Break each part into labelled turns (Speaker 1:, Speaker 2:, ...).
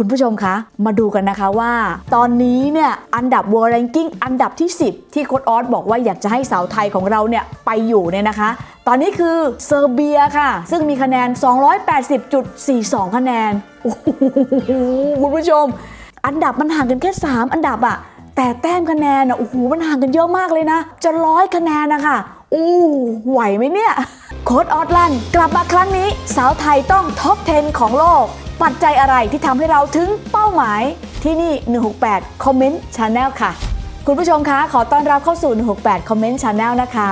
Speaker 1: คุณผู้ชมคะมาดูกันนะคะว่า ตอนนี้เนี่ยอันดับ World Ranking อันดับที่ 10 ที่โค้ดออสบอกว่าอยากจะให้สาวไทยของเราเนี่ยไปอยู่เนี่ยนะคะ ตอนนี้คือเซอร์เบียค่ะ ซึ่งมีคะแนน 280.42 คะแนนโอ้โหคุณผู้ชม อันดับมันห่างกันแค่ 3 อันดับอะแต่แต้มคะแนนอะโอ้โหมันห่างกันเยอะมากเลยนะ จะร้อยคะแนนนะคะอู้ไหวไหมเนี่ย โค้ดออสลันกลับมาครั้งนี้ สาวไทยต้องท็อป 10 ของโลก ปัจจัยอะไรที่ทำให้เราถึงเป้าหมายที่นี่ 168 Comment Channel ค่ะ คุณผู้ชมคะขอต้อนรับเข้าสู่ 168 Comment Channel นะคะ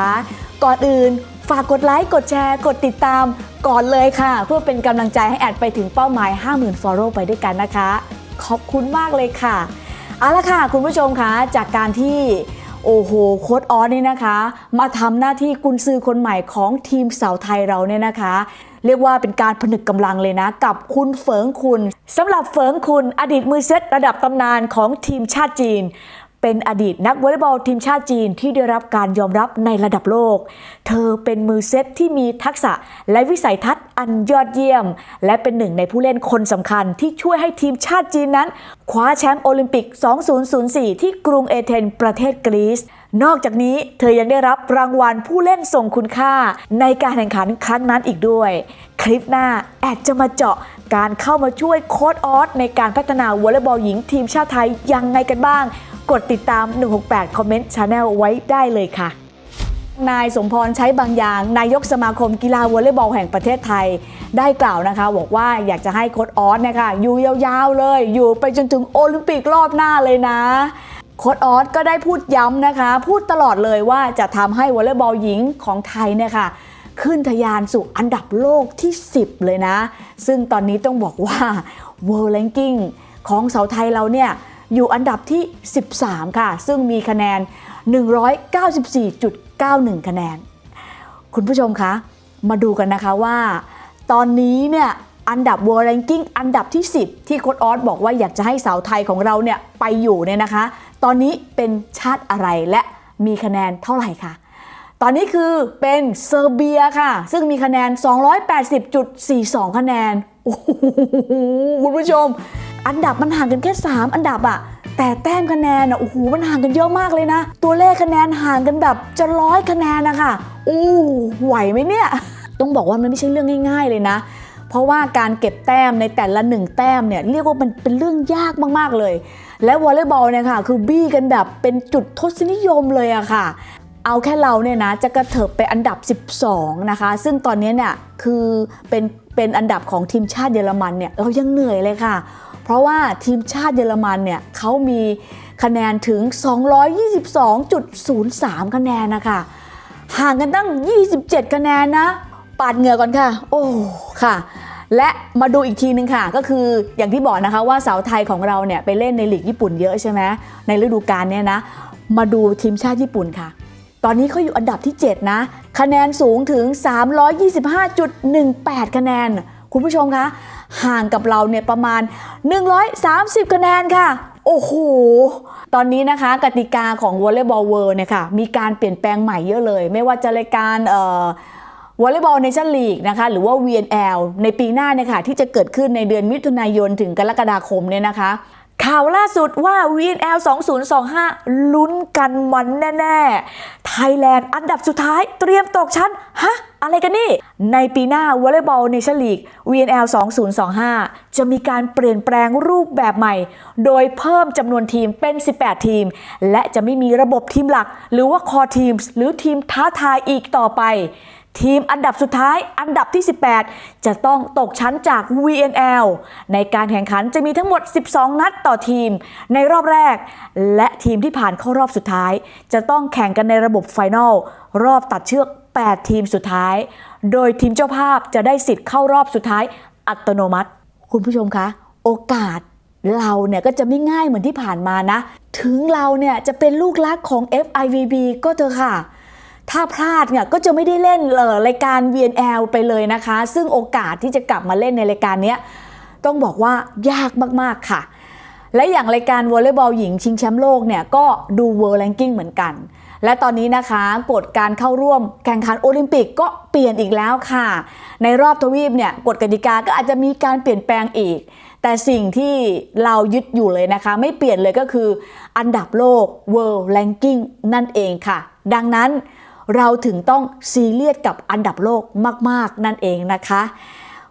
Speaker 1: ก่อนอื่นฝากกดไลค์ กดแชร์ กดติดตามก่อนเลยค่ะ เพื่อเป็นกำลังใจให้แอดไปถึงเป้าหมาย 50,000 Follow ไปด้วยกันนะคะ ขอบคุณมากเลยค่ะ เอาละค่ะ คุณผู้ชมคะจากการที่ โอ้โหโค้ดออสนี่นะคะ มาทำหน้าที่กุนซือคนใหม่ของทีมสาวไทยเราเนี่ยนะคะ เรียกว่าเป็นการผนึกกำลังเลยนะ กับคุณเฟิงคุณสำหรับเฟิงคุณอดีตมือเซตระดับตำนานของทีมชาติจีน เป็นอดีตนักวอลเลย์บอลทีมชาติจีนที่ได้รับการยอมรับในระดับโลก เธอเป็นมือเซตที่มีทักษะและวิสัยทัศน์อันยอดเยี่ยม และเป็นหนึ่งในผู้เล่นคนสำคัญที่ช่วยให้ทีมชาติจีนนั้น คว้าแชมป์โอลิมปิก 2004 ที่กรุงเอเธนส์ประเทศกรีซนอกจากนี้เธอยังได้รับรางวัลผู้เล่นทรงคุณค่าในการแข่งขันครั้งนั้นอีกด้วย คลิปหน้าแอดจะมาเจาะ การเข้ามาช่วยโค้ดออสในการพัฒนาวอลเลย์บอลหญิงทีมชาติไทยยังไงกันบ้าง กดติดตาม 168คอมเมนต์ชาแนลไว้ได้เลยค่ะนายสมพรใช้บางอย่าง นายกสมาคมกีฬาวอลเลย์บอลแห่งประเทศไทย ได้กล่าวนะคะ บอกว่าอยากจะให้โค้ดออสนี่ยค่ะอยู่ยาวๆเลย อยู่ไปจนถึงโอลิมปิกรอบหน้าเลยนะ โค้ดออสก็ได้พูดย้ำนะคะ พูดตลอดเลยว่าจะทำให้วอลเลย์บอลหญิงของไทยเนี่ยค่ะ ขึ้นทะยานสู่อันดับโลกที่ 10 เลยนะ ซึ่งตอนนี้ต้องบอกว่า World Ranking ของสาวไทยเราเนี่ยอยู่อันดับที่ 13 ค่ะ ซึ่งมีคะแนน 194.91 คะแนน คุณผู้ชมคะมาดูกันนะคะว่า ตอนนี้เนี่ยอันดับ World Ranking อันดับที่ 10 ที่โค้ดออสบอกว่าอยากจะให้สาวไทยของเราเนี่ยไปอยู่เนี่ยนะคะ ตอนนี้เป็นชาติอะไรและมีคะแนนเท่าไหร่คะ ตอนนี้คือเป็นเซอร์เบียค่ะ ซึ่งมีคะแนน 280.42 คะแนน โอ้โหคุณผู้ชม อันดับมันห่างกันแค่ 3 อันดับอะแต่แต้มคะแนนอะโอ้โหมันห่างกันเยอะมากเลยนะ ตัวเลขคะแนนห่างกันแบบจะร้อยคะแนนนะคะอู้ไหวไหมเนี่ย ต้องบอกว่ามันไม่ใช่เรื่องง่าย ๆเลยนะเพราะว่าการเก็บแต้มในแต่ละหนึ่งแต้มเนี่ยเรียกว่ามันเป็นเรื่องยากมากๆเลย และวอลเลย์บอลเนี่ยค่ะคือบี้กันแบบเป็นจุดทศนิยมเลยอะค่ะ เอาแค่เราเนี่ยนะจะกระเถิบไปอันดับ 12 นะคะ ซึ่งตอนนี้เนี่ยคือเป็นเป็นอันดับของทีมชาติเยอรมันเนี่ยเรายังเหนื่อยเลยค่ะ เพราะว่าทีมชาติเยอรมันเนี่ยเขามีคะแนนถึง 222.03 คะแนนนะคะห่างกันตั้ง 27 คะแนนนะ ปาดเหงื่อก่อนค่ะ โอ้ค่ะและมาดูอีกทีนึงค่ะ ก็คืออย่างที่บอกนะคะว่าสาวไทยของเราเนี่ยไปเล่นในลีกญี่ปุ่นเยอะใช่ไหมในฤดูกาลเนี่ยนะ มาดูทีมชาติญี่ปุ่นค่ะ ตอนนี้เขาอยู่อันดับที่ 7 นะ คะแนนสูงถึง 325.18 คะแนน คุณผู้ชมคะ ห่างกับเราเนี่ยประมาณ 130 คะแนนค่ะ โอ้โห ตอนนี้นะคะกติกาของ Volleyball World เนี่ยค่ะ มีการเปลี่ยนแปลงใหม่เยอะเลย ไม่ว่าจะรายการเอ่อวอลเลย์บอลเนชั่นลีกนะคะหรือว่า VNL ในปีหน้าเนี่ยค่ะที่จะเกิดขึ้นในเดือนมิถุนายนถึงกรกฎาคมเนี่ยนะคะ ข่าวล่าสุดว่า VNL 2025 ลุ้นกันมันแน่ ๆ ไทยแลนด์อันดับสุดท้ายเตรียมตกชั้น ฮะ อะไรกันนี่ ในปีหน้าวอลเลย์บอลเนชั่นลีก VNL 2025 จะมีการเปลี่ยนแปลงรูปแบบใหม่ โดยเพิ่มจำนวนทีมเป็น 18 ทีม และจะไม่มีระบบทีมหลัก หรือว่าคอทีมหรือทีมท้าทายอีกต่อไป ทีมอันดับสุดท้ายอันดับที่ 18 จะต้องตกชั้นจาก VNL ในการแข่งขันจะมีทั้งหมด 12 นัดต่อทีม ในรอบแรก และทีมที่ผ่านเข้ารอบสุดท้าย จะต้องแข่งกันในระบบไฟนอลรอบตัดเชือก 8 ทีมสุดท้าย โดยทีมเจ้าภาพจะได้สิทธิ์เข้ารอบสุดท้ายอัตโนมัติ คุณผู้ชมคะ โอกาสเราเนี่ยก็จะไม่ง่ายเหมือนที่ผ่านมานะ ถึงเราเนี่ยจะเป็นลูกรักของ FIVB ก็เถอะค่ะ ถ้าพลาดเนี่ยก็จะไม่ได้เล่นเรายการ VNL ไปเลยนะคะ ซึ่งโอกาสที่จะกลับมาเล่นในรายการนี้ต้องบอกว่ายากมากๆค่ะ และอย่างรายการวอลเลย์บอลหญิงชิงแชมป์โลกเนี่ยก็ดู World Ranking เหมือนกัน และตอนนี้นะคะกฎการเข้าร่วมแข่งขันโอลิมปิกก็เปลี่ยนอีกแล้วค่ะ ในรอบทวีปเนี่ยกฎกติกาก็อาจจะมีการเปลี่ยนแปลงอีก แต่สิ่งที่เรายึดอยู่เลยนะคะ ไม่เปลี่ยนเลยก็คืออันดับโลก World Ranking นั่นเองค่ะ ดังนั้น เราถึงต้องซีเรียสกับอันดับโลกมาก ๆ นั่นเองนะคะ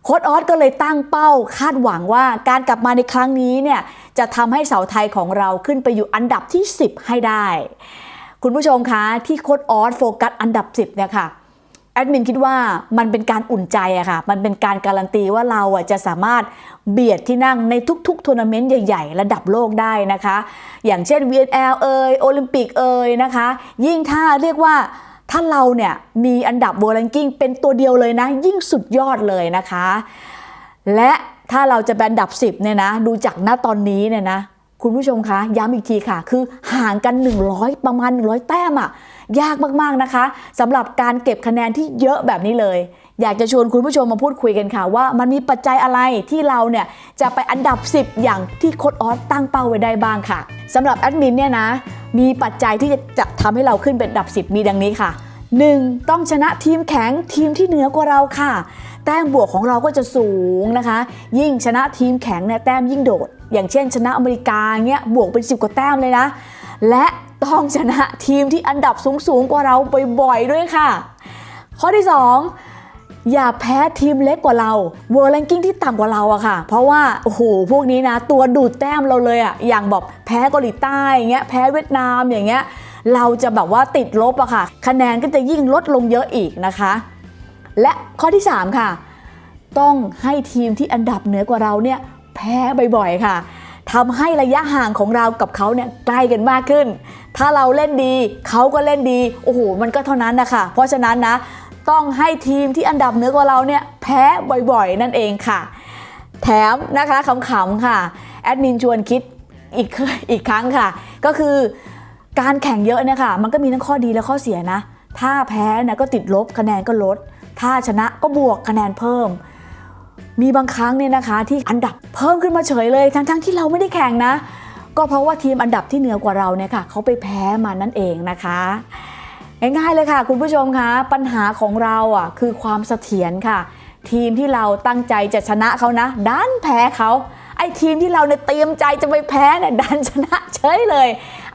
Speaker 1: โค้ดออสก็เลยตั้งเป้าคาดหวังว่าการกลับมาในครั้งนี้เนี่ยจะทำให้เสาไทยของเราขึ้นไปอยู่อันดับที่ 10 ให้ได้ คุณผู้ชมคะที่โค้ดออสโฟกัสอันดับ 10 เนี่ยค่ะแอดมินคิดว่ามันเป็นการอุ่นใจอะค่ะ มันเป็นการการันตีว่าเราอะจะสามารถเบียดที่นั่งในทุกๆทัวร์นาเมนต์ใหญ่ๆ ระดับโลกได้นะคะ อย่างเช่น VNL เอยโอลิมปิกเอยนะคะ ยิ่งถ้าเรียกว่า ถ้าเราเนี่ยมีอันดับโบลังกิ้งเป็นตัวเดียวเลยนะ ยิ่งสุดยอดเลยนะคะ และถ้าเราจะเป็นอันดับ 10เนี่ยนะ ดูจากหน้าตอนนี้เนี่ยนะคุณผู้ชมคะย้ำอีกทีค่ะ คือห่างกัน 100 ประมาณ 100 แต้มอะยากมาก ๆ นะคะสำหรับการเก็บคะแนนที่เยอะแบบนี้เลย อยากจะชวนคุณผู้ชมมาพูดคุยกันค่ะ ว่ามันมีปัจจัยอะไรที่เราเนี่ยจะไปอันดับ 10 อย่างที่โค้ดออสตั้งเป้าไว้ได้บ้างค่ะสำหรับแอดมินเนี่ยนะ มีปัจจัยที่จะจะทำให้เราขึ้นเป็นอันดับ 10 มีดังนี้ค่ะ 1. ต้องชนะทีมแข็งทีมที่เหนือกว่าเราค่ะ แต้มบวกของเราก็จะสูงนะคะ ยิ่งชนะทีมแข็งเนี่ยแต้มยิ่งโดด อย่างเช่น ชนะอเมริกาเงี้ยบวกเป็น 10 กว่าแต้มเลยนะ และต้องชนะทีมที่อันดับสูงๆกว่าเราบ่อยๆด้วยค่ะ ข้อที่ 2อย่าแพ้ทีมเล็กกว่าเราเวอร์ r ล n กิ้งที่ต่ำกว่าเราอะค่ะ เพราะว่า โอ้โห พวกนี้นะ ตัวดูดแต้มเราเลยอะอย่างแบบแพ้เกาหลีใต้อย่างเงี้ย แพ้เวียดนามอย่างเงี้ย เราจะแบบว่าติดลบอะค่ะ คะแนนก็จะยิ่งลดลงเยอะอีกนะคะ และข้อที่ 3 ค่ะ ต้องให้ทีมที่อันดับเหนือกว่าเราเนี่ยแพ้บ่อยๆค่ะทำให้ระยะห่างของเรากับเขาเนี่ยใกล้กันมากขึ้น ถ้าเราเล่นดีเขาก็เล่นดี โอ้โห มันก็เท่านั้นนะคะ เพราะฉะนั้นนะ ต้องให้ทีมที่อันดับเหนือกว่าเราเนี่ยแพ้บ่อยๆ นั่นเองค่ะ แถมนะคะขำๆค่ะ แอดมินชวนคิดอีกอีกครั้งค่ะ ก็คือ การแข่งเยอะเนี่ยค่ะ มันก็มีทั้งข้อดีและข้อเสียนะ ถ้าแพ้นะก็ติดลบคะแนนก็ลด ถ้าชนะก็บวกคะแนนเพิ่ม มีบางครั้งเนี่ยนะคะที่อันดับเพิ่มขึ้นมาเฉยเลยทั้งๆที่เราไม่ได้แข่งนะ ก็เพราะว่าทีมอันดับที่เหนือกว่าเราเนี่ยค่ะเขาไปแพ้มานั่นเองนะคะง่ายๆเลยค่ะ คุณผู้ชมคะปัญหาของเราอะคือความเสถียรค่ะ ทีมที่เราตั้งใจจะชนะเขานะดันแพ้เขา ไอ้ทีมที่เราเนี่ยเตรียมใจจะไปแพ้เนี่ยดันชนะเฉยเลย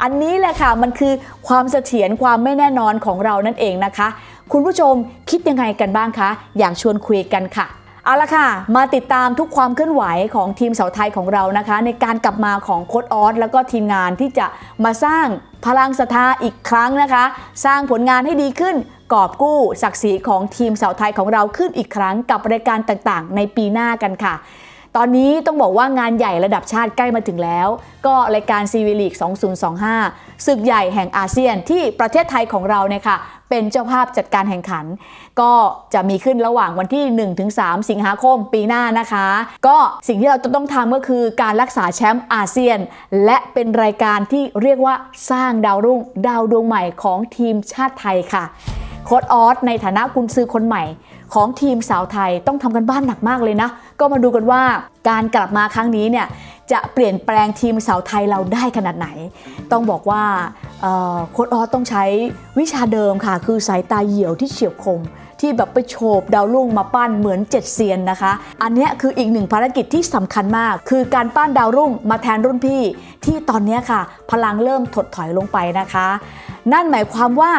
Speaker 1: อันนี้แหละค่ะมันคือความเสถียรความไม่แน่นอนของเรานั่นเองนะคะ คุณผู้ชมคิดยังไงกันบ้างคะ อยากชวนคุยกันค่ะเอาละค่ะ มาติดตามทุกความเคลื่อนไหวของทีมเสาไทยของเรานะคะ ในการกลับมาของโค้ดออสแล้วก็ทีมงานที่จะมาสร้างพลังศรัทธาอีกครั้งนะคะ สร้างผลงานให้ดีขึ้นกอบกู้ศักดิ์ศรีของทีมเสาไทยของเราขึ้นอีกครั้งกับรายการต่างๆ ในปีหน้ากันค่ะ ตอนนี้ต้องบอกว่างานใหญ่ระดับชาติใกล้มาถึงแล้ว ก็รายการซีวีลีก 2025 ศึกใหญ่แห่งอาเซียนที่ประเทศไทยของเราเนี่ยค่ะเป็นเจ้าภาพจัดการแข่งขัน ก็จะมีขึ้นระหว่างวันที่ 1-3 สิงหาคมปีหน้านะคะ ก็สิ่งที่เราจะต้องทำก็คือการรักษาแชมป์อาเซียน และเป็นรายการที่เรียกว่าสร้างดาวรุ่ง ดาวดวงใหม่ของทีมชาติไทยค่ะโค้ดออสในฐานะกุนซือคนใหม่ ของทีมสาวไทยต้องทำกันบ้านหนักมากเลยนะ ก็มาดูกันว่าการกลับมาครั้งนี้เนี่ยจะเปลี่ยนแปลงทีมสาวไทยเราได้ขนาดไหน ต้องบอกว่าเอ่อโค้ดออสต้องใช้วิชาเดิมค่ะ คือสายตาเหี่ยวที่เฉียบคม ที่แบบไปโฉบดาวรุ่งมาปั้นเหมือนเจ็ดเซียนนะคะ อันนี้คืออีกหนึ่งภารกิจที่สำคัญมาก คือการปั้นดาวรุ่งมาแทนรุ่นพี่ ที่ตอนนี้ค่ะ พลังเริ่มถดถอยลงไปนะคะ นั่นหมายความว่า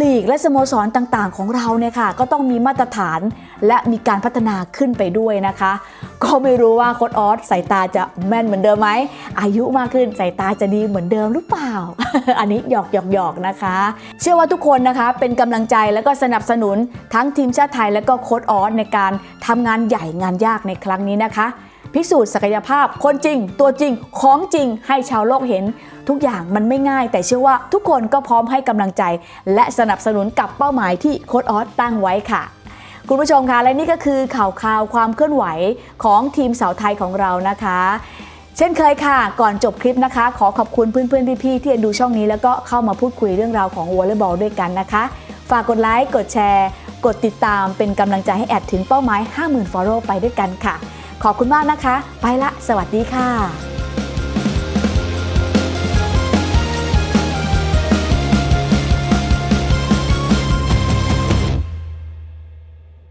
Speaker 1: ลีกและสโมสรต่างๆ ของเราเนี่ยค่ะ ก็ต้องมีมาตรฐานและมีการพัฒนาขึ้นไปด้วยนะคะ ก็ไม่รู้ว่าโค้ดออสสายตาจะแม่นเหมือนเดิมไหม อายุมากขึ้นสายตาจะดีเหมือนเดิมหรือเปล่า อันนี้หยอกหยอกหยอกนะคะ เชื่อว่าทุกคนนะคะเป็นกำลังใจและก็สนับสนุนทั้งทีมชาติไทยและก็โค้ดออสในการทำงานใหญ่งานยากในครั้งนี้นะคะ พิสูจน์ศักยภาพ คนจริง ตัวจริง ของจริง ให้ชาวโลกเห็น ทุกอย่างมันไม่ง่าย แต่เชื่อว่าทุกคนก็พร้อมให้กำลังใจ และสนับสนุนกับเป้าหมายที่โค้ดออสตั้งไว้ค่ะคุณผู้ชมคะและนี่ก็คือข่าวคราวความเคลื่อนไหวของทีมสาวไทยของเรานะคะ เช่นเคยค่ะ ก่อนจบคลิปนะคะ ขอขอบคุณเพื่อนๆพี่ๆที่ดูช่องนี้แล้วก็เข้ามาพูดคุยเรื่องราวของวอลเลย์บอลด้วยกันนะคะ ฝากกดไลค์กดแชร์ กดติดตามเป็นกำลังใจให้แอดถึงเป้าหมาย 50,000 follow ไปด้วยกันค่ะ ขอบคุณมากนะคะ ไปละ สวัสดีค่ะ